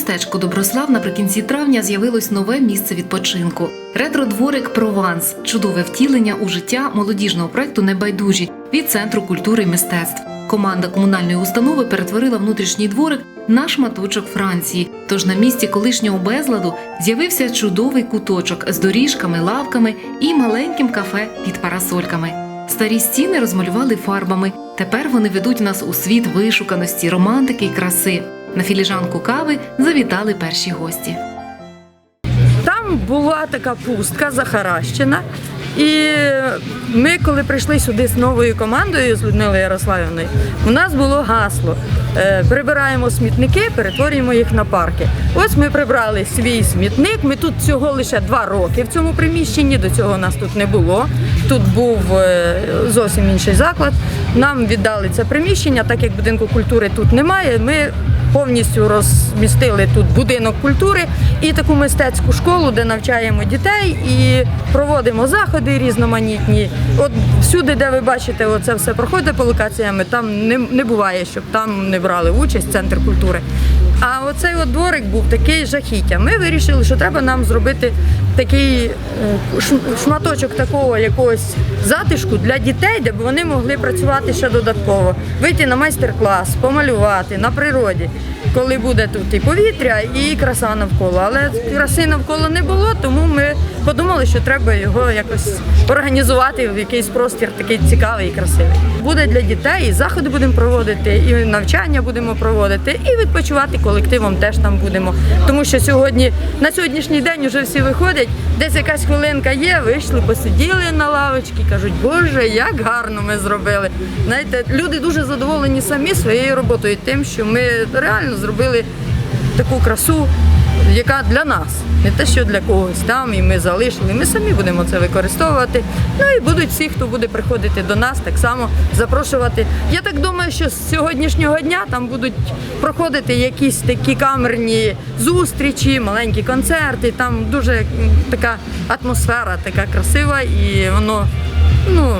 Містечку Доброслав наприкінці травня з'явилось нове місце відпочинку. Ретро-дворик Прованс чудове втілення у життя молодіжного проекту Небайдужі від центру культури і мистецтв. Команда комунальної установи перетворила внутрішній дворик на шматочок Франції. Тож на місці колишнього безладу з'явився чудовий куточок з доріжками, лавками і маленьким кафе під парасольками. Старі стіни розмалювали фарбами. Тепер вони ведуть нас у світ вишуканості, романтики і краси. На філіжанку кави завітали перші гості. Там була така пустка захаращена. І ми, коли прийшли сюди з новою командою з Людмилою Ярославівною, у нас було гасло: е, прибираємо смітники, перетворюємо їх на парки. Ось ми прибрали свій смітник. Ми тут всього лише два роки в цьому приміщенні. До цього нас тут не було. Тут був е, зовсім інший заклад. Нам віддали це приміщення, так як будинку культури тут немає. Ми повністю розмістили тут будинок культури і таку мистецьку школу, де навчаємо дітей і проводимо заходи різноманітні. От всюди, де ви бачите, оце все проходить по локаціями, там не, не буває, щоб там не брали участь центр культури. А оцей от дворик був такий жахіття. Ми вирішили, що треба нам зробити такий е, шматочок такого якогось затишку для дітей, де б вони могли працювати ще додатково, вийти на майстер-клас, помалювати на природі, коли буде тут і повітря, і краса навколо. Але краси навколо не було, тому ми подумали, що треба його якось організувати в якийсь простір такий цікавий і красивий. Буде для дітей, і заходи будемо проводити, і навчання будемо проводити, і відпочивати колективом теж там будемо. Тому що сьогодні на сьогоднішній день вже всі виходять, десь якась хвилинка є, вийшли, посиділи на лавочці, кажуть, Боже, як гарно ми зробили. Знаєте, люди дуже задоволені самі своєю роботою, тим, що ми реально зробили таку красу, яка для нас, не те, що для когось там, і ми залишили. Ми самі будемо це використовувати. Ну і будуть всі, хто буде приходити до нас, так само запрошувати. Я так думаю, що з сьогоднішнього дня там будуть проходити якісь такі камерні зустрічі, маленькі концерти. Там дуже така атмосфера, така красива, і воно ну,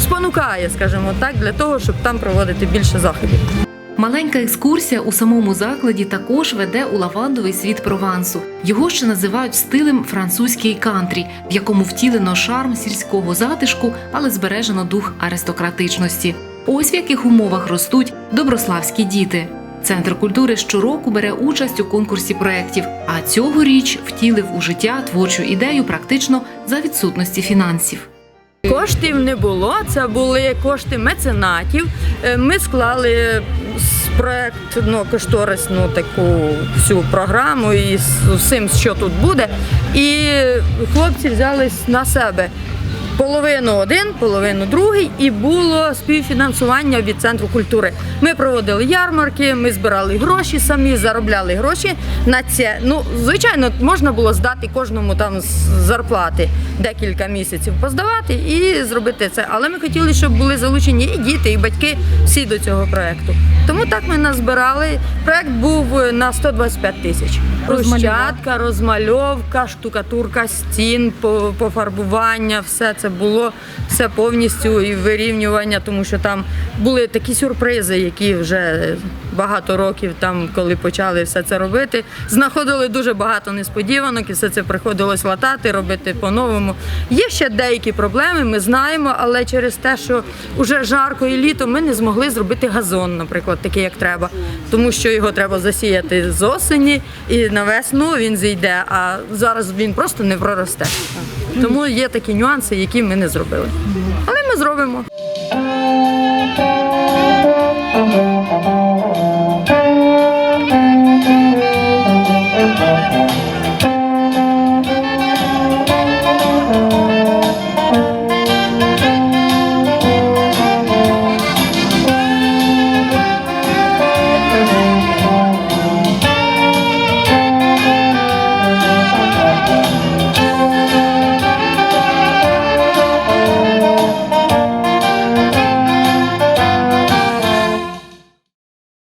спонукає, скажімо так, для того, щоб там проводити більше заходів. Маленька екскурсія у самому закладі також веде у лавандовий світ Провансу. Його ще називають стилем французький кантрі, в якому втілено шарм сільського затишку, але збережено дух аристократичності. Ось в яких умовах ростуть доброславські діти. Центр культури щороку бере участь у конкурсі проєктів, а цьогоріч втілив у життя творчу ідею практично за відсутності фінансів. Коштів не було, це були кошти меценатів. Е, Ми склали з проектну кошторисну таку всю програму і з усім, що тут буде. І хлопці взялись на себе. Половину один, половину другий, і було співфінансування від центру культури. Ми проводили ярмарки, ми збирали гроші самі, заробляли гроші на це. Ну, звичайно, можна було здати кожному там з зарплати декілька місяців поздавати і зробити це. Але ми хотіли, щоб були залучені і діти, і батьки всі до цього проекту. Тому так ми назбирали. Проект був на 125 тисяч. Брусчатка, розмальовка, штукатурка стін, пофарбування, все це було все повністю і вирівнювання, тому що там були такі сюрпризи, які вже багато років там, коли почали все це робити, знаходили дуже багато несподіванок, і все це приходилось латати, робити по-новому. Є ще деякі проблеми, ми знаємо, але через те, що вже жарко і літо, ми не змогли зробити газон, наприклад, такий, як треба, тому що його треба засіяти з осені і на весну він зійде, а зараз він просто не проросте. Тому є такі нюанси, які ми не зробили. Але ми зробимо.